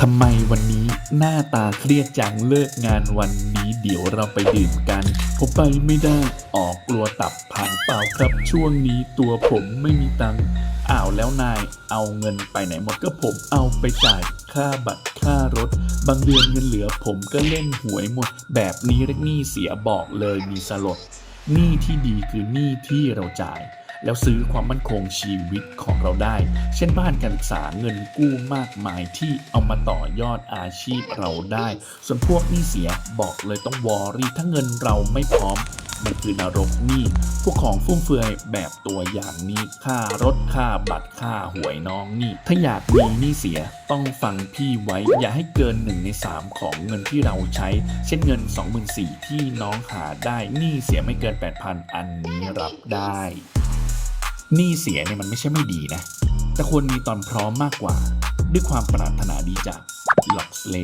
ทำไมวันนี้หน้าตาเครียดจังเลิกงานวันนี้ เดี๋ยวเราไปดื่มกัน ผมไปไม่ได้ออกกลัวตับพังเปล่าครับช่วงนี้ตัวผมไม่มีตังค์อ้าวแล้วนายเอาเงินไปไหนหมดก็ผมเอาไปจ่ายค่าบัตรค่ารถ บางเดือนเงินเหลือผมก็เล่นหวยหมด แบบนี้เรียกหนี้เสียบอกเลยมีสลดหนี้ที่ดีคือหนี้ที่เราจ่าย แล้วซื้อความมั่นคงชีวิตของเราได้ เช่นบ้านการศึกษาเงินกู้มากมายที่เอามาต่อยอดอาชีพเราได้ ส่วนพวกหนี้เสียบอกเลยต้องวอรี่ถ้าเงินเราไม่พร้อมมันคือนรกหนี้พวกของฟุ่มเฟือยแบบตัวอย่างนี้ค่ารถค่าบัตรค่าหวยน้องนี่ ถ้าอยากมีหนี้เสียต้องฟังพี่ไว้ อย่าให้เกินหนึ่งในสามของเงินที่เราใช้ เช่นเงิน 24,000ที่น้องหาได้หนี้เสียไม่เกิน 8,000 อันนี้รับได้ หนี้เสียเนี่ยมันไม่ใช่ไม่ดีนะ แต่ควรมีตอนพร้อมมากกว่า ด้วยความปรารถนาดีจากล็อกสเล